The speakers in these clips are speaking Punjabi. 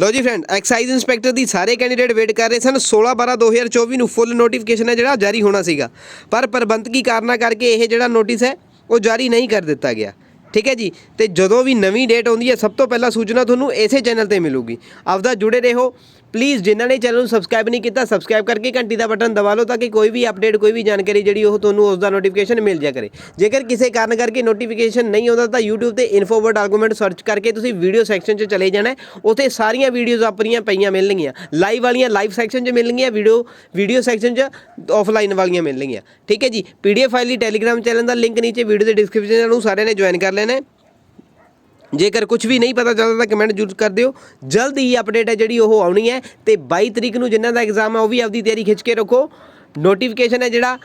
ਲੋ ਜੀ ਫਰੈਂਡ ਐਕਸਾਈਜ਼ ਇੰਸਪੈਕਟਰ ਦੀ ਸਾਰੇ ਕੈਂਡੀਡੇਟ ਵੇਟ ਕਰ ਰਹੇ ਸਨ। 16 12 2024 ਨੂੰ ਫੁੱਲ ਨੋਟੀਫਿਕੇਸ਼ਨ ਹੈ ਜਿਹੜਾ ਜਾਰੀ ਹੋਣਾ ਸੀਗਾ। ਪਰ ਪ੍ਰਬੰਧਕੀ ਕਾਰਨਾਂ ਕਰਕੇ ਇਹ ਜਿਹੜਾ ਨੋਟਿਸ ਹੈ, ਉਹ ਜਾਰੀ ਨਹੀਂ ਕਰ ਦਿੱਤਾ ਗਿਆ। ਠੀਕ ਹੈ ਜੀ? ਤੇ ਜਦੋਂ ਵੀ ਨਵੀਂ ਡੇਟ ਆਉਂਦੀ ਹੈ, ਸਭ ਤੋਂ ਪਹਿਲਾਂ ਸੂਚਨਾ ਤੁਹਾਨੂੰ ਇਸੇ ਚੈਨਲ ਤੇ ਮਿਲੂਗੀ। ਆਪਦਾ ਜੁੜੇ ਰਹੋ। ਪਲੀਜ਼ ਜਿਨ੍ਹਾਂ ਨੇ ਚੈਨਲ ਨੂੰ ਸਬਸਕ੍ਰਾਈਬ ਨਹੀਂ ਕੀਤਾ ਸਬਸਕ੍ਰਾਈਬ ਕਰਕੇ ਘੰਟੀ ਦਾ ਬਟਨ ਦਬਾ ਲਓ ਤਾਂ ਕਿ ਕੋਈ ਵੀ ਅਪਡੇਟ ਕੋਈ ਵੀ ਜਾਣਕਾਰੀ ਜਿਹੜੀ ਉਹ ਤੁਹਾਨੂੰ ਉਸ ਦਾ ਨੋਟੀਫਿਕੇਸ਼ਨ ਮਿਲ ਜਾ ਕਰੇ। ਜੇਕਰ ਕਿਸੇ ਕਾਰਨ ਕਰਕੇ ਨੋਟੀਫਿਕੇਸ਼ਨ ਨਹੀਂ ਆਉਂਦਾ ਤਾਂ YouTube ਤੇ ਇਨਫੋਵਰਡ ਆਰਗੂਮੈਂਟ ਸਰਚ ਕਰਕੇ ਤੁਸੀਂ ਵੀਡੀਓ ਸੈਕਸ਼ਨ 'ਚ ਚਲੇ ਜਾਣਾ ਉੱਥੇ ਸਾਰੀਆਂ ਵੀਡੀਓਜ਼ ਆਪਣੀਆਂ ਪਈਆਂ ਮਿਲਣਗੀਆਂ। ਲਾਈਵ ਵਾਲੀਆਂ ਲਾਈਵ ਸੈਕਸ਼ਨ 'ਚ ਮਿਲਣਗੀਆਂ ਵੀਡੀਓ ਵੀਡੀਓ ਸੈਕਸ਼ਨ 'ਚ ਆਫਲਾਈਨ ਵਾਲੀਆਂ ਮਿਲਣਗੀਆਂ। ਠੀਕ ਹੈ ਜੀ? ਪੀਡੀਐਫ ਫਾਈਲ ਲਈ ਟੈਲੀਗ੍ਰਾਮ ਚੈਨਲ ਦਾ ਲਿੰਕ ਨੀਚੇ ਵੀਡੀਓ ਦੇ ਡਿਸਕ੍ਰਿਪਸ਼ਨ ਨੂੰ ਸਾਰਿਆਂ ਨੇ ਜੁਆਇਨ ਕਰ ਲੈਣਾ ਜੇਕਰ ਕੁਝ ਵੀ ਨਹੀਂ ਪਤਾ ਚੱਲਦਾ ਤਾਂ ਕਮੈਂਟ ਜ਼ਰੂਰ ਕਰ ਦਿਓ। ਜਲਦ ਹੀ ਅਪਡੇਟ ਹੈ ਜਿਹੜੀ ਉਹ ਆਉਣੀ ਹੈ ਤੇ 22 ਤਰੀਕ ਨੂੰ ਜਿਨ੍ਹਾਂ ਦਾ ਐਗਜ਼ਾਮ ਹੈ ਉਹ ਵੀ ਆਪਦੀ ਤਿਆਰੀ ਖਿੱਚ ਕੇ ਰੱਖੋ। ਨੋਟੀਫਿਕੇਸ਼ਨ ਹੈ ਜਿਹੜਾ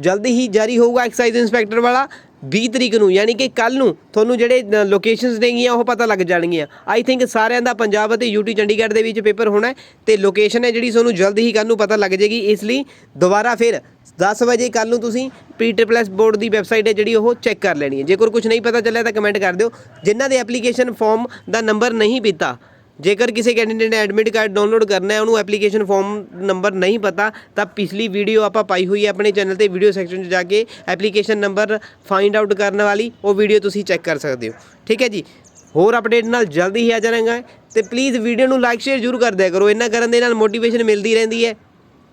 ਜਲਦੀ ਹੀ ਜਾਰੀ ਹੋਊਗਾ ਐਕਸਾਈਜ਼ ਇੰਸਪੈਕਟਰ ਵਾਲਾ। 20 ਤਰੀਕ ਨੂੰ, ਯਾਨੀ ਕਿ ਕੱਲ ਨੂੰ ਤੁਹਾਨੂੰ ਜਿਹੜੇ ਲੋਕੇਸ਼ਨਸ ਨੇਗੀਆਂ, ਉਹ ਪਤਾ ਲੱਗ ਜਾਣਗੀਆਂ। ਆਈ ਥਿੰਕ ਸਾਰਿਆਂ ਦਾ ਪੰਜਾਬ ਅਤੇ ਯੂਟੀ ਚੰਡੀਗੜ੍ਹ ਦੇ ਵਿੱਚ ਪੇਪਰ ਹੋਣਾ ਹੈ ਤੇ ਲੋਕੇਸ਼ਨ ਹੈ ਜਿਹੜੀ ਤੁਹਾਨੂੰ ਜਲਦ ਹੀ ਕੱਲ ਨੂੰ ਪਤਾ ਲੱਗ ਜਾਏਗੀ, ਇਸ ਲਈ ਦੁਬਾਰਾ ਫਿਰ 10 ਵਜੇ ਕੱਲ ਨੂੰ ਤੁਸੀਂ ਪੀ ਪੀਟੀਪਲਸ ਬੋਰਡ ਦੀ ਵੈਬਸਾਈਟ ਹੈ ਜਿਹੜੀ ਉਹ ਚੈੱਕ ਕਰ ਲੈਣੀ ਹੈ। ਜੇਕਰ ਕੁਝ ਨਹੀਂ ਪਤਾ ਚੱਲਿਆ ਤਾਂ ਕਮੈਂਟ ਕਰ ਦਿਓ। ਜਿਨ੍ਹਾਂ ਦੇ ਐਪਲੀਕੇਸ਼ਨ ਫਾਰਮ ਦਾ ਨੰਬਰ ਨਹੀਂ ਪੀਤਾ ਜੇਕਰ ਕਿਸੇ ਕੈਂਡੀਡੇਟ ਨੇ ਐਡਮਿਟ ਕਾਰਡ ਡਾਊਨਲੋਡ ਕਰਨਾ ਹੈ, ਉਹਨੂੰ ਐਪਲੀਕੇਸ਼ਨ ਫਾਰਮ ਨੰਬਰ ਨਹੀਂ ਪਤਾ, ਤਾਂ ਪਿਛਲੀ ਵੀਡੀਓ ਆਪਾਂ ਪਾਈ ਹੋਈ ਹੈ ਆਪਣੇ ਚੈਨਲ ਤੇ ਵੀਡੀਓ ਸੈਕਸ਼ਨ 'ਚ ਜਾ ਕੇ ਐਪਲੀਕੇਸ਼ਨ ਨੰਬਰ ਫਾਈਂਡ ਆਊਟ ਕਰਨ ਵਾਲੀ, ਉਹ ਵੀਡੀਓ ਤੁਸੀਂ ਚੈੱਕ ਕਰ ਸਕਦੇ ਹੋ। ਠੀਕ ਹੈ ਜੀ? ਹੋਰ ਅਪਡੇਟ ਨਾਲ ਜਲਦੀ ਹੀ ਆ ਜਾਵਾਂਗਾ ਤੇ ਪਲੀਜ਼ ਵੀਡੀਓ ਨੂੰ ਲਾਈਕ ਸ਼ੇਅਰ ਜ਼ਰੂਰ ਕਰ ਦਿਆ ਕਰੋ। ਇਹਨਾਂ ਕਰਨ ਦੇ ਨਾਲ ਮੋਟੀਵੇਸ਼ਨ ਮਿਲਦੀ ਰਹਿੰਦੀ ਹੈ।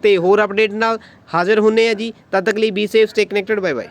ਤੇ ਹੋਰ ਅਪਡੇਟ ਨਾਲ ਹਾਜ਼ਰ ਹੁੰਨੇ ਆ ਜੀ। ਤਦ ਤੱਕ ਲਈ be safe stay connected bye bye